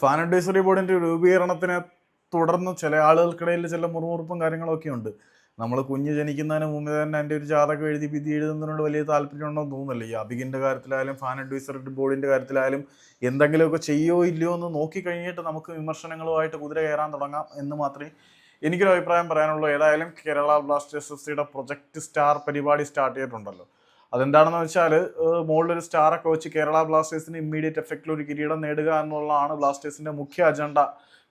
Fan advisory ബോർഡിന്റെ രൂപീകരണത്തിനെ തുടർന്ന് ചില ആളുകൾക്കിടയിൽ ചില മുറുമുറുപ്പും കാര്യങ്ങളൊക്കെ ഉണ്ട്. നമ്മൾ കുഞ്ഞ് ജനിക്കുന്നതിന് മുമ്പ് തന്നെ എന്റെ ഒരു ജാതകം എഴുതി വിധി എഴുതുന്നതിനോട് വലിയ താല്പര്യമുണ്ടോ എന്ന് തോന്നുന്നില്ല. ഈ അബികിന്റെ കാര്യത്തിലായാലും ഫാൻ അഡ്വൈസറി ബോർഡിന്റെ കാര്യത്തിലായാലും എന്തെങ്കിലുമൊക്കെ ചെയ്യോ ഇല്ലയോ എന്ന് നോക്കി കഴിഞ്ഞിട്ട് നമുക്ക് വിമർശനങ്ങളുമായിട്ട് കുതിര കയറാൻ തുടങ്ങാം എന്ന് മാത്രമേ എനിക്കൊരു അഭിപ്രായം പറയാനുള്ളൂ. ഏതായാലും കേരള ബ്ലാസ്റ്റേഴ്സ് എഫ് സിയുടെ പ്രൊജക്ട് സ്റ്റാർ പരിപാടി സ്റ്റാർട്ട് ചെയ്തിട്ടുണ്ടല്ലോ. അതെന്താണെന്ന് വെച്ചാൽ മുകളിലൊരു സ്റ്റാറൊക്കെ വെച്ച് കേരള ബ്ലാസ്റ്റേഴ്സിന് ഇമ്മീഡിയറ്റ് എഫക്റ്റിൽ ഒരു കിരീടം നേടുക എന്നുള്ളതാണ് ബ്ലാസ്റ്റേഴ്സിന്റെ മുഖ്യ അജണ്ട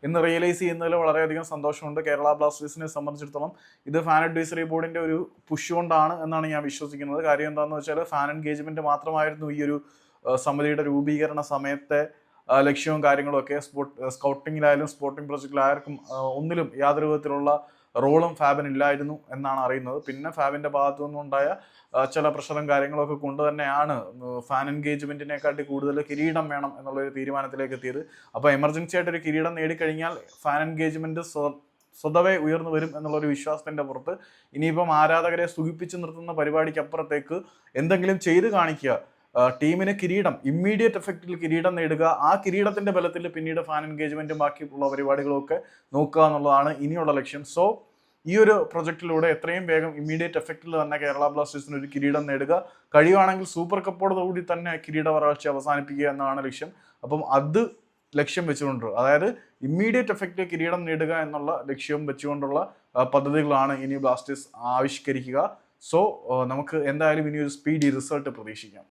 എന്ന് റിയലൈസ് ചെയ്യുന്നതിൽ വളരെയധികം സന്തോഷമുണ്ട്. കേരള ബ്ലാസ്റ്റേഴ്സിനെ സംബന്ധിച്ചിടത്തോളം ഇത് ഫാൻ അഡ്വൈസറി ബോർഡിന്റെ ഒരു പുഷ് കൊണ്ടാണ് എന്നാണ് ഞാൻ വിശ്വസിക്കുന്നത്. കാര്യം എന്താണെന്ന് വെച്ചാൽ ഫാൻ എൻഗേജ്മെന്റ് മാത്രമായിരുന്നു ഈ ഒരു സമിതിയുടെ രൂപീകരണ സമയത്തെ ലക്ഷ്യവും കാര്യങ്ങളും ഒക്കെ സ്പോർട്ട് സ്കൗട്ടിങ്ങിലായാലും സ്പോർട്ടിംഗ് പ്രൊജക്റ്റിലായാലും ഒന്നിലും യാതൊരു വിധത്തിലുള്ള റോളും ഫാബിന് ഇല്ലായിരുന്നു എന്നാണ് അറിയുന്നത്. പിന്നെ ഫാബിന്റെ ഭാഗത്തു നിന്നുണ്ടായ ചില പ്രഷറും കാര്യങ്ങളൊക്കെ കൊണ്ട് തന്നെയാണ് ഫാൻ എൻഗേജ്മെന്റിനെക്കാട്ടി കൂടുതൽ കിരീടം വേണം എന്നുള്ള ഒരു തീരുമാനത്തിലേക്ക് എത്തിയത്. അപ്പോൾ എമർജൻസി ആയിട്ട് ഒരു കിരീടം നേടിക്കഴിഞ്ഞാൽ ഫാൻ എൻഗേജ്മെന്റ് സ്വതവേ ഉയർന്നു വരും എന്നുള്ള ഒരു വിശ്വാസത്തിന്റെ പുറത്ത് ഇനിയിപ്പം ആരാധകരെ സുഖിപ്പിച്ച് നിർത്തുന്ന പരിപാടിക്ക് അപ്പുറത്തേക്ക് എന്തെങ്കിലും ചെയ്ത് കാണിക്കുക ടീമിന് കിരീടം ഇമ്മീഡിയറ്റ് എഫക്റ്റിൽ കിരീടം നേടുക ആ കിരീടത്തിന്റെ ബലത്തിൽ പിന്നീട് ഫാൻ എൻഗേജ്മെന്റും ബാക്കിയുള്ള പരിപാടികളും ഒക്കെ നോക്കുക എന്നുള്ളതാണ് ഇനിയുള്ള ലക്ഷ്യം. സോ ഈ ഒരു പ്രൊജക്റ്റിലൂടെ എത്രയും വേഗം ഇമ്മീഡിയറ്റ് എഫക്റ്റിൽ തന്നെ കേരള ബ്ലാസ്റ്റേഴ്സിന് ഒരു കിരീടം നേടുക. കഴിയുവാണെങ്കിൽ സൂപ്പർ കപ്പോടുകൂടി തന്നെ കിരീട വരൾച്ച അവസാനിപ്പിക്കുക എന്നാണ് ലക്ഷ്യം. അപ്പം അത് ലക്ഷ്യം വെച്ചുകൊണ്ട് അതായത് ഇമ്മീഡിയറ്റ് എഫക്റ്റ് കിരീടം നേടുക എന്നുള്ള ലക്ഷ്യം വെച്ചുകൊണ്ടുള്ള പദ്ധതികളാണ് ഇനി ബ്ലാസ്റ്റേഴ്സ് ആവിഷ്കരിക്കുക. സോ നമുക്ക് എന്തായാലും ഇനി ഒരു സ്പീഡി റിസൾട്ട് പ്രതീക്ഷിക്കാം.